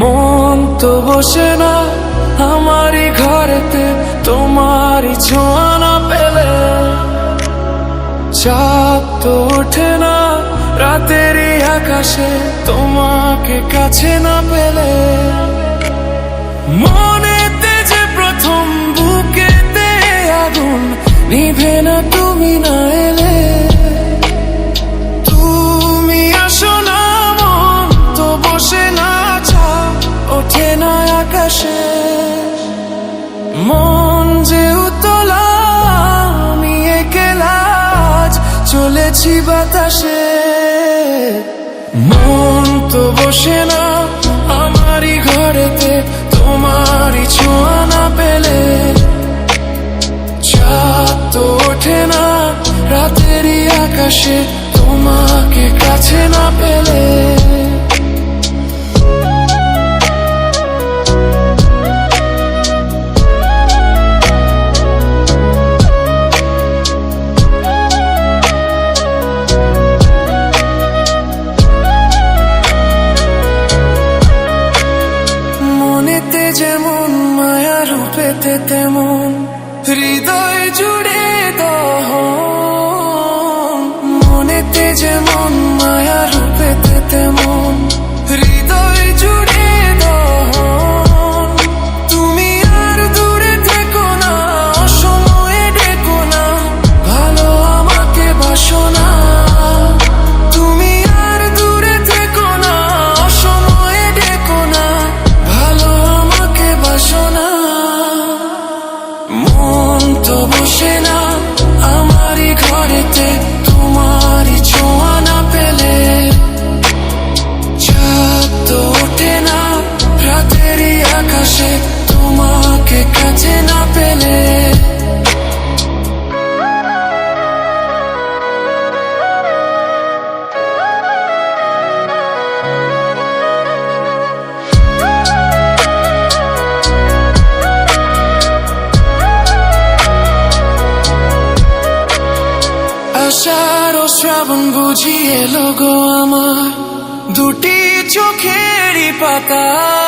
মন তো বসে না, আমারই ঘরেতে তোমারই ছোঁয়া না পেলে। চাপ তো ওঠে না রাতের আকাশে তোমাকে কাছে না পেলে। মনেতে চলেছি বাতাসে। মন তো বসে না, আমারই ঘরেতে, তোমারই ছোঁয়া না পেলে। চাঁদ তো ওঠে না, রাতেরই আকাশে, তোমাকে কাছে না পেলে। রূপেতে তেমন হৃদয় জুড়ে দহ। মনেতে যেমন মায়া রূপেতে তেমন শ্রাবণ বুঝিয়ে এলো গো আমার। দুটি চোখেরই পাতায়